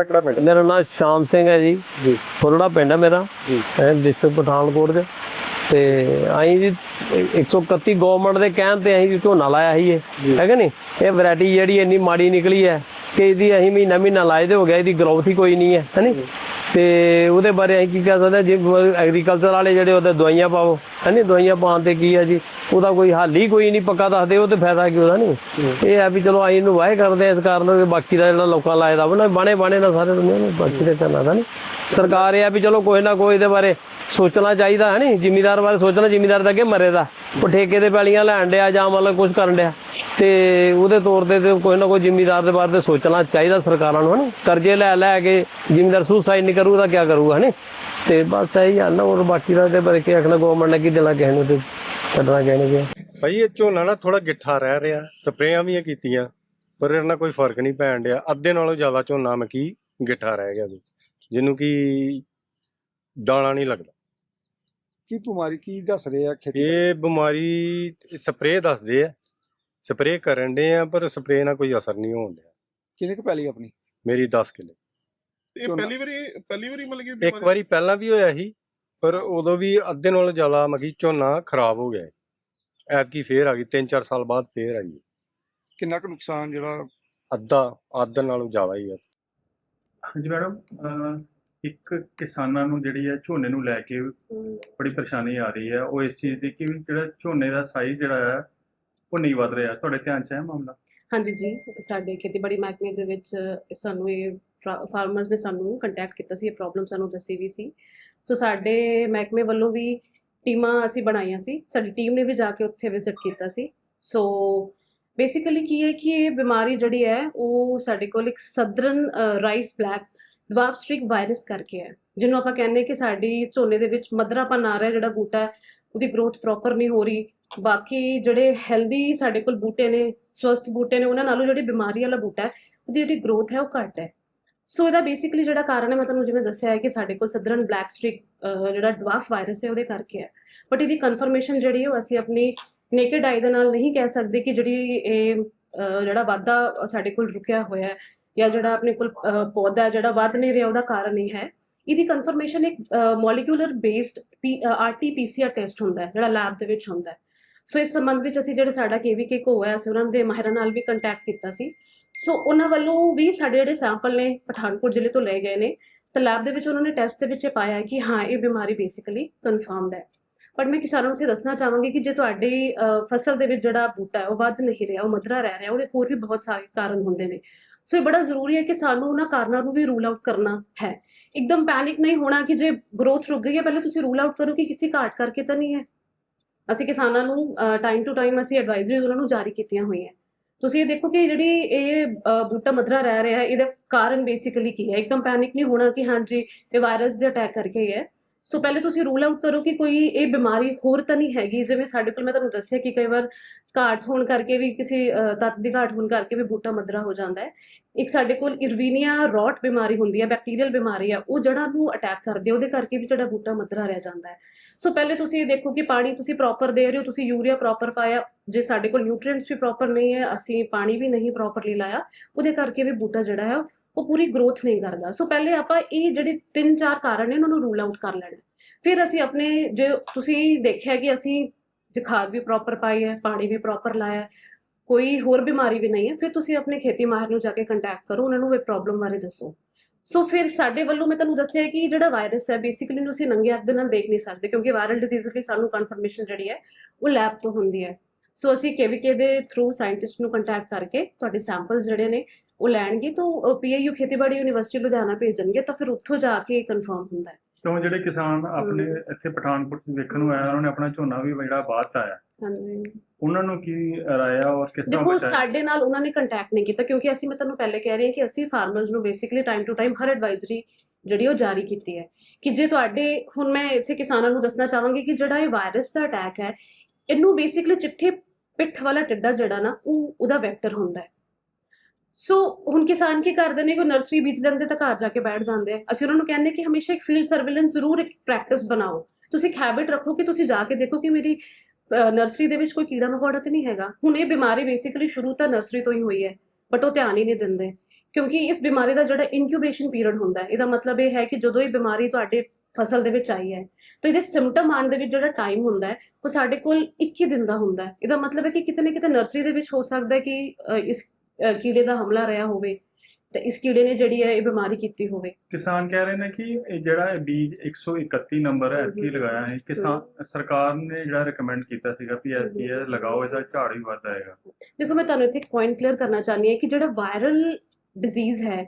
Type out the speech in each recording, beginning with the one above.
ਆਪਣਾ ਕਿਹੜਾ ਪਿੰਡ? ਮੇਰਾ ਨਾਮ ਸ਼ਾਮ ਸਿੰਘ ਹੈ ਜੀ। ਜੀ। ਫੁੱਲੜਾ ਪਿੰਡ ਹੈ ਮੇਰਾ। ਜੀ। ਡਿਸਟ੍ਰਿਕਟ ਪਠਾਨਕੋਟ ਦੇ। ਤੇ ਅਸੀਂ ਜੀ 131 ਗਵਰਨਮੈਂਟ ਦੇ ਕਹਿਣ ਤੇ ਅਸੀਂ ਜੀ ਝੋਨਾ ਲਾਇਆ ਸੀ ਇਹ। ਹੈਗਾ ਨਹੀਂ? ਇਹ ਵੈਰਾਈਟੀ ਜਿਹੜੀ ਇੰਨੀ ਮਾੜੀ ਨਿਕਲੀ ਹੈ ਕਿ ਇਹਦੀ ਅਸੀਂ ਮਹੀਨਾ ਮਹੀਨਾ ਲਾਏ ਦੇ ਹੋ ਗਿਆ ਇਹਦੀ ਗਰੋਥ ਹੀ ਕੋਈ ਨਹੀਂ ਹੈ। ਹੈਨੀ ਤੇ ਉਹਦੇ ਬਾਰੇ ਅਸੀਂ ਕੀ ਕਹਿ ਸਕਦੇ ਹਾਂ, ਜੇ ਐਗਰੀਕਲਚਰ ਵਾਲੇ ਜਿਹੜੇ ਉਹਦੇ ਦਵਾਈਆਂ ਪਾਓ ਹੈਨੀ? ਦਵਾਈਆਂ ਪਾਉਣ ਤੇ ਕੀ ਆ ਜੀ? ਉਹਦਾ ਕੋਈ ਹੱਲ ਹੀ ਕੋਈ ਨਹੀਂ ਪੱਕਾ ਦੱਸਦੇ ਉਹ ਤੇ ਫਾਇਦਾ ਕੀ ਉਹਦਾ ਨਹੀਂ? ਇਹ ਹੈ ਵੀ ਚਲੋ ਅਸੀਂ ਇਹਨੂੰ ਵਾਹ ਕਰਦੇ ਹਾਂ ਇਸ ਕਾਰਨ ਕਿ ਬਾਕੀ ਦਾ ਜਿਹੜਾ ਲੋਕਾਂ ਲਾਏ ਦਾ ਨਾ ਬਾਣੇ ਬਾਣੇ ਨਾ ਸਾਰੇ ਦੁਨੀਆ ਨੂੰ ਬਾਕੀ ਦੇ ਚੱਲਣਾ ਦਾ ਨਹੀਂ ਸਰਕਾਰ ਇਹ ਆ ਵੀ ਚਲੋ ਕੋਈ ਨਾ ਕੋਈ ਇਹਦੇ ਬਾਰੇ ਸੋਚਣਾ ਚਾਹੀਦਾ ਹੈ ਨਹੀਂ ਜ਼ਿਮੀਦਾਰ ਬਾਰੇ ਸੋਚਣਾ ਜ਼ਿਮੀਦਾਰ ਤਾਂ ਅੱਗੇ ਮਰੇ ਦਾ ਉਹ ਠੇਕੇ ਤੇ ਪੈਲੀਆਂ ਲੈਣ ਡਿਆ ਜਾਂ ਮਤਲਬ ਕੁਝ ਕਰਨ ਡਿਆ। ਤੇ ਉਹਦੇ ਤੌਰ ਤੇ ਤੇ ਕੋਈ ਨਾ ਕੋਈ ਜ਼ਿਮੀਦਾਰ ਦੇ ਬਾਰੇ ਤੇ ਸੋਚਣਾ ਚਾਹੀਦਾ ਸਰਕਾਰਾਂ ਨੂੰ ਹਨਾ? ਕਰਜ਼ੇ ਲੈ ਲੈ ਕੇ ਜ਼ਿਮੀਦਾਰ ਸੁਸਾਈਡ ਨਹੀਂ ਕਰੂਗਾ ਤਾਂ ਕੀ ਕਰੂਗਾ ਹਨੀ? ਤੇ ਬਸ ਇਹੀ ਹਾਲ ਨਾ ਹੋਰ ਬਾਕੀ ਦਾ ਤੇ ਬਾਰੇ ਕੀ ਆਖਣਾ ਗਵਰਨਮੈਂਟ ਨੇ ਕੀ ਦੇਣਾ ਕਿਸੇ ਨੂੰ ਤੇ ਛੱਡਣਾ ਕਿਸੇ ਨੂੰ ਕੀ ਭਾਈ ਇਹ ਝੋਨਾ ਨਾ ਥੋੜਾ ਗਿੱਠਾ ਰਹਿ ਰਿਹਾ ਸਪਰੇਆਂ ਵੀ ਕੀਤੀਆਂ ਪਰ ਇਹਨਾਂ ਕੋਈ ਫ਼ਰਕ ਨਹੀਂ ਪੈਣ ਡਿਆ। ਅੱਧੇ ਨਾਲੋਂ ਜ਼ਿਆਦਾ ਝੋਨਾ ਮਕੀ ਗਿੱਠਾ ਰਹਿ ਗਿਆ ਵਿੱਚ ਜਿਹਨੂੰ ਕਿ ਦਾਣਾ ਨਹੀਂ ਲੱਗਦਾ। ਕੀ ਬਿਮਾਰੀ ਕੀ ਦੱਸ ਰਹੇ ਆ ਖੇਤੀ? ਇਹ ਬਿਮਾਰੀ ਸਪਰੇਅ ਦੱਸਦੇ ਆ। ਸਪਰੇਅ ਕਰਨ ਦੇ ਆ ਪਰ ਸਪਰੇਅ ਨਾਲ ਕੋਈ ਅਸਰ ਨਹੀਂ ਹੋਣ ਡਿਆ। ਕਿੰਨੇ ਕੁ ਪੈਲੀ ਆਪਣੀ? ਮੇਰੀ 10 ਕਿੱਲੇ। ਇਹ ਪਹਿਲੀ ਵਾਰੀ ਪਹਿਲੀ ਵਾਰੀ ਮਤਲਬ ਕਿ ਇੱਕ ਵਾਰੀ ਪਹਿਲਾਂ ਵੀ ਹੋਇਆ ਸੀ ਪਰ ਉਦੋਂ ਵੀ ਅੱਧੇ ਨਾਲੋਂ ਜ਼ਿਆਦਾ ਮਗੀ ਝੋਨਾ ਖਰਾਬ ਹੋ ਗਿਆ ਐਤਕੀ ਫੇਰ ਆ ਗਈ 3-4 ਸਾਲ ਬਾਅਦ ਫੇਰ ਆਈ ਹੈ। ਕਿੰਨਾ ਕੁ ਨੁਕਸਾਨ ਜਿਹੜਾ ਅੱਧਾ ਅੱਧ ਨਾਲੋਂ ਜ਼ਿਆਦਾ ਹੀ ਹੈ ਹਾਂਜੀ ਮੈਡਮ ਅਹ ਇੱਕ ਕਿਸਾਨਾਂ ਨੂੰ ਜਿਹੜੀ ਹੈ ਝੋਨੇ ਨੂੰ ਲੈ ਕੇ ਬੜੀ ਪਰੇਸ਼ਾਨੀ ਆ ਰਹੀ ਹੈ। ਉਹ ਇਸ ਚੀਜ਼ ਦੀ ਕਿ ਵੀ ਜਿਹੜਾ ਝੋਨੇ ਦਾ ਸਾਈਜ਼ ਜਿਹੜਾ ਹੈ ਉਹ ਨਹੀਂ ਵੱਧ ਰਿਹਾ। ਤੁਹਾਡੇ ਧਿਆਨ 'ਚ ਹੈ ਮਾਮਲਾ? ਹਾਂਜੀ ਜੀ, ਸਾਡੇ ਖੇਤੀਬਾੜੀ ਮਹਿਕਮੇ ਦੇ ਵਿੱਚ ਸਾਨੂੰ ਇਹ ਫਾਰਮਰਸ ਨੇ ਸਾਨੂੰ ਕੰਟੈਕਟ ਕੀਤਾ ਸੀ, ਇਹ ਪ੍ਰੋਬਲਮ ਸਾਨੂੰ ਦੱਸੀ ਵੀ ਸੀ। ਸੋ ਸਾਡੇ ਮਹਿਕਮੇ ਵੱਲੋਂ ਵੀ ਟੀਮਾਂ ਅਸੀਂ ਬਣਾਈਆਂ ਸੀ। ਸਾਡੀ ਟੀਮ ਨੇ ਵੀ ਜਾ ਕੇ ਉੱਥੇ ਵਿਜ਼ਿਟ ਕੀਤਾ ਸੀ। ਸੋ ਬੇਸਿਕਲੀ ਕੀ ਹੈ ਕਿ ਇਹ ਬਿਮਾਰੀ ਜਿਹੜੀ ਹੈ, ਉਹ ਸਾਡੇ ਕੋਲ ਇੱਕ southern rice black dwarf streak virus ਕਰਕੇ ਹੈ। ਜਿਹਨੂੰ ਆਪਾਂ ਕਹਿੰਦੇ ਕਿ ਸਾਡੀ ਝੋਨੇ ਦੇ ਵਿੱਚ ਮਦਰਾਪਨ ਆ ਰਿਹਾ, ਜਿਹੜਾ ਬੂਟਾ ਹੈ, ਉਹਦੀ ਗਰੋਥ ਪ੍ਰੋਪਰ ਨਹੀਂ ਹੋ ਰਹੀ। ਬਾਕੀ ਜਿਹੜੇ ਹੈਲਦੀ ਸਾਡੇ ਕੋਲ ਬੂਟੇ ਨੇ, ਸਵਸਥ ਬੂਟੇ ਨੇ, ਉਹਨਾਂ ਨਾਲੋਂ ਜਿਹੜੀ ਬਿਮਾਰੀ ਵਾਲਾ ਬੂਟਾ ਹੈ, ਉਹਦੀ ਜਿਹੜੀ ਗਰੋਥ ਹੈ ਉਹ ਘੱਟ ਹੈ। ਸੋ ਇਹਦਾ ਬੇਸਿਕਲੀ ਜਿਹੜਾ ਕਾਰਨ ਹੈ, ਮੈਂ ਤੁਹਾਨੂੰ ਜਿਵੇਂ ਦੱਸਿਆ ਹੈ ਕਿ ਸਾਡੇ ਕੋਲ ਸਦਰਨ ਬਲੈਕ ਸਟ੍ਰਿਕ ਜਿਹੜਾ ਡਵਾਫ ਵਾਇਰਸ ਹੈ, ਉਹਦੇ ਕਰਕੇ ਹੈ। ਬਟ ਇਹਦੀ ਕਨਫਰਮੇਸ਼ਨ ਜਿਹੜੀ ਹੈ, ਉਹ ਅਸੀਂ ਆਪਣੀ ਨੇਕਡ ਆਈ ਦੇ ਨਾਲ ਨਹੀਂ ਕਹਿ ਸਕਦੇ ਕਿ ਜਿਹੜੀ ਇਹ ਜਿਹੜਾ ਵਾਧਾ ਸਾਡੇ ਕੋਲ ਰੁਕਿਆ ਹੋਇਆ ਹੈ ਜਾਂ ਜਿਹੜਾ ਆਪਣੇ ਕੋਲ ਪੌਦਾ ਜਿਹੜਾ ਵੱਧ ਨਹੀਂ ਰਿਹਾ, ਉਹਦਾ ਕਾਰਨ ਇਹ ਹੈ। ਇਹਦੀ ਕਨਫਰਮੇਸ਼ਨ ਇੱਕ ਮੋਲੀਕੂਲਰ ਬੇਸਡ ਆਰਟੀ-ਪੀਸੀਆਰ ਟੈਸਟ ਹੁੰਦਾ ਹੈ, ਜਿਹੜਾ ਲੈਬ ਦੇ ਵਿੱਚ ਹੁੰਦਾ ਹੈ। ਸੋ ਇਸ ਸੰਬੰਧ ਵਿੱਚ ਅਸੀਂ ਜਿਹੜੇ ਸਾਡਾ ਕੇਵੀਕੇ ਕੋ ਹੈ ਅਸੀਂ ਉਹਨਾਂ ਦੇ ਮਾਹਿਰਾਂ ਨਾਲ ਵੀ ਕੰਟੈਕਟ ਕੀਤਾ ਸੀ। ਸੋ ਉਹਨਾਂ ਵੱਲੋਂ ਵੀ ਸਾਡੇ ਜਿਹੜੇ ਸੈਂਪਲ ਨੇ ਪਠਾਨਕੋਟ ਜ਼ਿਲ੍ਹੇ ਤੋਂ ਲਏ ਗਏ ਨੇ। ਤਾਂ ਲੈਬ ਦੇ ਵਿੱਚ ਉਹਨਾਂ ਨੇ ਟੈਸਟ ਦੇ ਵਿੱਚ ਇਹ ਪਾਇਆ ਕਿ ਹਾਂ, ਇਹ ਬਿਮਾਰੀ ਬੇਸਿਕਲੀ ਕਨਫਰਮਡ ਹੈ। ਪਰ ਮੈਂ ਕਿਸਾਨਾਂ ਨੂੰ ਇੱਥੇ ਦੱਸਣਾ ਚਾਹਾਂਗੀ ਕਿ ਜੇ ਤੁਹਾਡੀ ਫਸਲ ਦੇ ਵਿੱਚ ਜਿਹੜਾ ਬੂਟਾ ਹੈ, ਉਹ ਵੱਧ ਨਹੀਂ ਰਿਹਾ, ਉਹ ਮਧਰਾ ਰਹਿ ਰਿਹਾ, ਉਹਦੇ ਹੋਰ ਵੀ ਬਹੁਤ ਸਾਰੇ ਕਾਰਨ ਹੁੰਦੇ ਨੇ। ਸੋ ਇਹ ਬੜਾ ਜ਼ਰੂਰੀ ਹੈ ਕਿ ਸਾਨੂੰ ਉਹਨਾਂ ਕਾਰਨਾਂ ਨੂੰ ਵੀ ਰੂਲ ਆਊਟ ਕਰਨਾ ਹੈ। ਇੱਕਦਮ ਪੈਨਿਕ ਨਹੀਂ ਹੋਣਾ ਕਿ ਜੇ ਗਰੋਥ ਰੁਕ ਗਈ ਹੈ, ਪਹਿਲੇ ਤੁਸੀਂ ਰੂਲ ਆਊਟ ਕਰੋ ਕਿ ਕਿਸੇ ਘਾਟ ਕਰਕੇ ਤਾਂ ਨਹੀਂ ਹੈ। ਅਸੀਂ ਕਿਸਾਨਾਂ ਨੂੰ ਟਾਈਮ ਟੂ ਟਾਈਮ ਅਸੀਂ ਐਡਵਾਈਜ਼ਰੀ ਉਹਨਾਂ ਨੂੰ ਜਾਰੀ ਕੀਤੀਆਂ ਹੋਈਆਂ। ਤੁਸੀਂ ਇਹ ਦੇਖੋ ਕਿ ਜਿਹੜੀ ਇਹ ਬੂਟਾ ਮਧਰਾ ਰਹਿ ਰਿਹਾ ਹੈ ਇਹਦਾ ਕਾਰਨ ਬੇਸਿਕਲੀ ਕੀ ਹੈ? ਇੱਕਦਮ ਪੈਨਿਕ ਨਹੀਂ ਹੋਣਾ ਕਿ ਹਾਂਜੀ, ਇਹ ਵਾਇਰਸ ਦੇ ਅਟੈਕ ਕਰਕੇ ਹੀ ਹੈ। ਸੋ ਪਹਿਲੇ ਤੁਸੀਂ ਰੂਲ ਆਊਟ ਕਰੋ ਕਿ ਕੋਈ ਇਹ ਬਿਮਾਰੀ ਹੋਰ ਤਾਂ ਨਹੀਂ ਹੈਗੀ, ਜਿਵੇਂ ਸਾਡੇ ਕੋਲ ਮੈਂ ਤੁਹਾਨੂੰ ਦੱਸਿਆ ਕਿ ਕਈ ਵਾਰ ਘਾਟ ਹੋਣ ਕਰਕੇ ਵੀ ਕਿਸੇ ਤੱਤ ਦੀ ਘਾਟ ਹੋਣ ਕਰਕੇ ਵੀ ਬੂਟਾ ਮਧਰਾ ਹੋ ਜਾਂਦਾ ਹੈ। ਇੱਕ ਸਾਡੇ ਕੋਲ ਇਰਵੀਨੀਆ ਰੌਟ ਬਿਮਾਰੀ ਹੁੰਦੀ ਹੈ ਬੈਕਟੀਰੀਅਲ ਬਿਮਾਰੀ ਆ, ਉਹ ਜੜ੍ਹਾਂ ਨੂੰ ਅਟੈਕ ਕਰਦੀ ਹੈ ਉਹਦੇ ਕਰਕੇ ਵੀ ਤੁਹਾਡਾ ਬੂਟਾ ਮਧਰਾ ਰਹਿ ਜਾਂਦਾ ਹੈ। ਸੋ ਪਹਿਲੇ ਤੁਸੀਂ ਇਹ ਦੇਖੋ ਕਿ ਪਾਣੀ ਤੁਸੀਂ ਪ੍ਰੋਪਰ ਦੇ ਰਹੇ ਹੋ, ਤੁਸੀਂ ਯੂਰੀਆ ਪ੍ਰੋਪਰ ਪਾਇਆ, ਜੇ ਸਾਡੇ ਕੋਲ ਨਿਊਟ੍ਰੀਐਂਟਸ ਵੀ ਪ੍ਰੋਪਰ ਨਹੀਂ ਹੈ, ਅਸੀਂ ਪਾਣੀ ਵੀ ਨਹੀਂ ਪ੍ਰੋਪਰਲੀ ਲਾਇਆ, ਉਹਦੇ ਕਰਕੇ ਵੀ ਬੂਟਾ ਜਿਹੜਾ ਹੈ ਉਹ ਪੂਰੀ ਗਰੋਥ ਨਹੀਂ ਕਰਦਾ। ਸੋ ਪਹਿਲੇ ਆਪਾਂ ਇਹ ਜਿਹੜੇ ਤਿੰਨ ਚਾਰ ਕਾਰਨ ਨੇ, ਉਹਨਾਂ ਨੂੰ ਰੂਲ ਆਊਟ ਕਰ ਲੈਣਾ। ਫਿਰ ਅਸੀਂ ਆਪਣੇ ਜੇ ਤੁਸੀਂ ਦੇਖਿਆ ਕਿ ਅਸੀਂ ਜੇ ਖਾਦ ਵੀ ਪ੍ਰੋਪਰ ਪਾਈ ਹੈ, ਪਾਣੀ ਵੀ ਪ੍ਰੋਪਰ ਲਾਇਆ ਕੋਈ ਹੋਰ ਬਿਮਾਰੀ ਵੀ ਨਹੀਂ ਹੈ, ਫਿਰ ਤੁਸੀਂ ਆਪਣੇ ਖੇਤੀ ਮਾਹਿਰ ਨੂੰ ਜਾ ਕੇ ਕੰਟੈਕਟ ਕਰੋ, ਉਹਨਾਂ ਨੂੰ ਇਹ ਪ੍ਰੋਬਲਮ ਬਾਰੇ ਦੱਸੋ। ਸੋ ਫਿਰ ਸਾਡੇ ਵੱਲੋਂ ਮੈਂ ਤੁਹਾਨੂੰ ਦੱਸਿਆ ਕਿ ਜਿਹੜਾ ਵਾਇਰਸ ਹੈ ਬੇਸਿਕਲੀ ਨੂੰ ਅਸੀਂ ਨੰਗੇ ਅੱਖ ਦੇ ਨਾਲ ਦੇਖ ਨਹੀਂ ਸਕਦੇ, ਕਿਉਂਕਿ ਵਾਇਰਲ ਡਿਜ਼ੀਜ਼ ਲਈ ਸਾਨੂੰ ਕਨਫਰਮੇਸ਼ਨ ਜਿਹੜੀ ਹੈ, ਉਹ ਲੈਬ ਤੋਂ ਹੁੰਦੀ ਹੈ। ਸੋ ਅਸੀਂ ਕੇਵੀਕੇ ਦੇ ਥਰੂ ਸਾਇੰਟਿਸਟ ਨੂੰ ਕੰਟੈਕਟ ਕਰਕੇ ਤੁਹਾਡੇ ਸੈਂਪਲਸ ਜਿਹੜੇ ਨੇ ਉਹ ਲੈਣਗੇ ਤਾਂ ਪੀਆਈਯੂ ਖੇਤੀਬਾੜੀ ਯੂਨੀਵਰਸਿਟੀ ਲੁਧਿਆਣਾ ਭੇਜਣਗੇ ਤਾਂ ਫਿਰ ਉੱਥੋਂ ਜਾ ਕੇ ਕਨਫਰਮ ਹੁੰਦਾ ਹੈ। ਕਿਉਂ ਜਿਹੜੇ ਕਿਸਾਨ ਆਪਣੇ ਇੱਥੇ ਪਠਾਨਕੋਟ ਵੇਖਣ ਨੂੰ ਆਇਆ ਉਹਨਾਂ ਨੇ ਆਪਣਾ ਝੋਨਾ ਵੀ ਜਿਹੜਾ 'ਚ ਆਇਆ। ਹਾਂਜੀ। ਉਹਨਾਂ ਨੂੰ ਕੀ ਰਾਇਆ ਔਰ ਕਿਸ ਤਰ੍ਹਾਂ ਦੇਖੋ ਸਾਡੇ ਨਾਲ ਉਹਨਾਂ ਨੇ ਕੰਟੈਕਟ ਨਹੀਂ ਕੀਤਾ ਕਿਉਂਕਿ ਅਸੀਂ ਮੈਂ ਤੁਹਾਨੂੰ ਪਹਿਲੇ ਕਹਿ ਰਹੀ ਹਾਂ ਕਿ ਅਸੀਂ ਫਾਰਮਰਸ ਨੂੰ ਬੇਸਿਕਲੀ ਟਾਈਮ ਟੂ ਟਾਈਮ ਹਰ ਐਡਵਾਈਜ਼ਰੀ ਜਿਹੜੀ ਉਹ ਜਾਰੀ ਕੀਤੀ ਹੈ ਕਿ ਜੇ ਤੁਹਾਡੇ ਹੁਣ ਮੈਂ ਇੱਥੇ ਕਿਸਾਨਾਂ ਨੂੰ ਦੱਸਣਾ ਚਾਹਾਂਗੀ ਕਿ ਜਿਹੜਾ ਇਹ ਵਾਇਰਸ ਦਾ ਅਟੈਕ ਹੈ ਇਹਨੂੰ ਬੇਸਿਕਲੀ ਚਿੱਠੇ ਪਿੱਠ ਵਾਲਾ ਟਿੱਡਾ ਜਿਹੜਾ ਨਾ ਉਹ ਉਹਦਾ ਵੈਕਟਰ ਹੁੰਦਾ ਹੈ। ਸੋ ਹੁਣ ਕਿਸਾਨ ਕੀ ਕਰਦੇ ਨੇ ਕਿ ਨਰਸਰੀ ਬੀਜ ਲੈਂਦੇ ਤਾਂ ਘਰ ਜਾ ਕੇ ਬੈਠ ਜਾਂਦੇ ਆ। ਅਸੀਂ ਉਹਨਾਂ ਨੂੰ ਕਹਿੰਦੇ ਕਿ ਹਮੇਸ਼ਾ ਇੱਕ ਫੀਲਡ ਸਰਵੇਲੈਂਸ ਜ਼ਰੂਰ ਇੱਕ ਪ੍ਰੈਕਟਿਸ ਬਣਾਓ। ਤੁਸੀਂ ਇੱਕ ਹੈਬਿਟ ਰੱਖੋ ਕਿ ਤੁਸੀਂ ਜਾ ਕੇ ਦੇਖੋ ਕਿ ਮੇਰੀ ਨਰਸਰੀ ਦੇ ਵਿੱਚ ਕੋਈ ਕੀੜਾ ਮਕੌੜਾ ਤੇ ਨਹੀਂ ਹੈਗਾ। ਹੁਣ ਇਹ ਬਿਮਾਰੀ ਬੇਸਿਕਲੀ ਸ਼ੁਰੂ ਤਾਂ ਨਰਸਰੀ ਤੋਂ ਹੀ ਹੋਈ ਹੈ ਬਟ ਉਹ ਧਿਆਨ ਹੀ ਨਹੀਂ ਦਿੰਦੇ। ਕਿਉਂਕਿ ਇਸ ਬਿਮਾਰੀ ਦਾ ਜਿਹੜਾ ਇਨਕਿਊਬੇਸ਼ਨ ਪੀਰੀਅਡ ਹੁੰਦਾ ਹੈ, ਇਹਦਾ ਮਤਲਬ ਇਹ ਹੈ ਕਿ ਜਦੋਂ ਇਹ ਬਿਮਾਰੀ ਤੁਹਾਡੇ ਫਸਲ ਦੇ ਵਿੱਚ ਆਈ ਹੈ, ਤਾਂ ਇਹਦੇ ਸਿੰਪਟਮ ਆਉਣ ਦੇ ਵਿੱਚ ਜਿਹੜਾ ਟਾਈਮ ਹੁੰਦਾ ਹੈ, ਉਹ ਸਾਡੇ ਕੋਲ 21 ਦਿਨ ਦਾ ਹੁੰਦਾ ਹੈ। ਇਹਦਾ ਮਤਲਬ ਹੈ ਕਿ ਕਿਤੇ ਨਾ ਕਿਤੇ ਨਰਸਰੀ ਦੇ ਵਿੱਚ ਹੋ ਸਕਦਾ ਹੈ ਕਿ ਇਸ ਕੀੜੇ ਦਾ ਹਮਲਾ ਰਿਹਾ ਹੋਵੇ ਤੇ ਇਸ ਕੀੜੇ ਨੇ ਜਿਹੜੀ ਹੈ ਇਹ ਬਿਮਾਰੀ ਕੀਤੀ ਹੋਵੇ। ਕਿਸਾਨ ਕਹਿ ਰਹੇ ਨੇ ਕਿ ਇਹ ਜਿਹੜਾ ਇਹ ਬੀਜ 131 ਨੰਬਰ ਹੈ ਕੀ ਹਮ। ਲਗਾਇਆ ਹੈ ਕਿਸਾਨ ਸਰਕਾਰ ਨੇ ਜਿਹੜਾ ਰეკਮੈਂਡ ਕੀਤਾ ਸੀਗਾ ਵੀ ਇਹ ਇਹ ਲਗਾਓ ਇਹਦਾ ਝਾੜ ਵੀ ਵੱਧ ਆਏਗਾ। ਦੇਖੋ ਮੈਂ ਤੁਹਾਨੂੰ ਇੱਥੇ ਇੱਕ ਪੁਆਇੰਟ ਕਲੀਅਰ ਕਰਨਾ ਚਾਹੁੰਦੀ ਹਾਂ ਕਿ ਜਿਹੜਾ ਵਾਇਰਲ ਡਿਜ਼ੀਜ਼ ਹੈ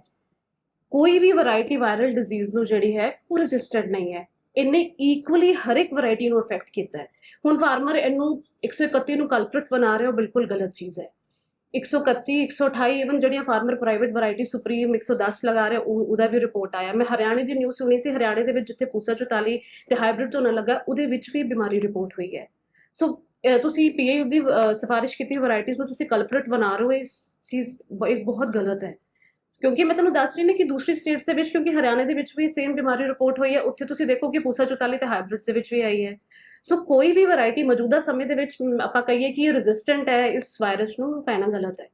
ਕੋਈ ਵੀ ਵੈਰਾਈਟੀ ਵਾਇਰਲ ਡਿਜ਼ੀਜ਼ ਨੂੰ ਜਿਹੜੀ ਹੈ ਉਹ ਰੈਜ਼ਿਸਟੈਂਟ ਨਹੀਂ ਹੈ। ਇਹਨੇ ਇਕੁਅਲੀ ਹਰ ਇੱਕ ਵੈਰਾਈਟੀ ਨੂੰ ਅਫੈਕਟ ਕੀਤਾ ਹੈ। ਹੁਣ ਫਾਰਮਰ ਇਹਨੂੰ 131 ਨੂੰ ਕਲਪ੍ਰਿਟ ਬਣਾ ਰਿਹਾ ਉਹ ਬਿਲਕੁਲ ਗਲਤ ਚੀਜ਼ ਹੈ। 131 128 ਇਵਨ ਜਿਹੜੀਆਂ ਫਾਰਮਰ ਪ੍ਰਾਈਵੇਟ ਵੈਰਾਈਟੀ ਸੁਪਰੀਮ 110 ਲਗਾ ਰਹੇ ਉਹ- ਉਹਦਾ ਵੀ ਰਿਪੋਰਟ ਆਇਆ। ਮੈਂ ਹਰਿਆਣੇ ਦੀ ਨਿਊਜ਼ ਸੁਣੀ ਸੀ, ਹਰਿਆਣੇ ਦੇ ਵਿੱਚ ਜਿੱਥੇ ਪੂਸਾ 44 ਤੇ ਹਾਈਬ੍ਰਿਡ ਝੋਨਾ ਲੱਗਾ, ਉਹਦੇ ਵਿੱਚ ਵੀ ਬਿਮਾਰੀ ਰਿਪੋਰਟ ਹੋਈ ਹੈ। ਸੋ ਅਹ, ਤੁਸੀਂ ਪੀਏ ਦੀ ਸਿਫਾਰਿਸ਼ ਕੀਤੀ ਵੈਰਾਈਟੀਆਂ ਨੂੰ, ਤੁਸੀਂ ਕਲਪ੍ਰਿਟ ਬਣਾ ਰਹੇ ਹੋ, ਇਸ ਚੀਜ਼ ਬ- ਬਹੁਤ ਗਲਤ ਹੈ। ਕਿਉਂਕਿ ਮੈਂ ਤੁਹਾਨੂੰ ਦੱਸ ਰਹੀ ਹਾਂ ਕਿ ਦੂਸਰੀ ਸਟੇਟਸ ਦੇ ਵਿੱਚ, ਕਿਉਂਕਿ ਹਰਿਆਣਾ ਦੇ ਵਿੱਚ ਵੀ ਸੇਮ ਬਿਮਾਰੀ ਰਿਪੋਰਟ ਹੋਈ ਹੈ, ਉੱਥੇ ਤੁਸੀਂ ਦੇਖੋ ਕਿ ਪੂਸਾ 44 ਤੇ ਹਾਈਬ੍ਰਿਡ ਦੇ ਵਿੱਚ ਵੀ ਆਈ ਹੈ। ਸੋ ਕੋਈ ਵੀ ਵੈਰਾਈਟੀ ਮੌਜੂਦਾ ਸਮੇਂ ਦੇ ਵਿੱਚ ਆਪਾਂ ਕਹੀਏ ਕਿ ਇਹ ਰੈਜ਼ਿਸਟੈਂਟ ਹੈ, ਇਸ ਵਾਇਰਸ ਨੂੰ ਕਹਿਣਾ ਗਲਤ ਹੈ।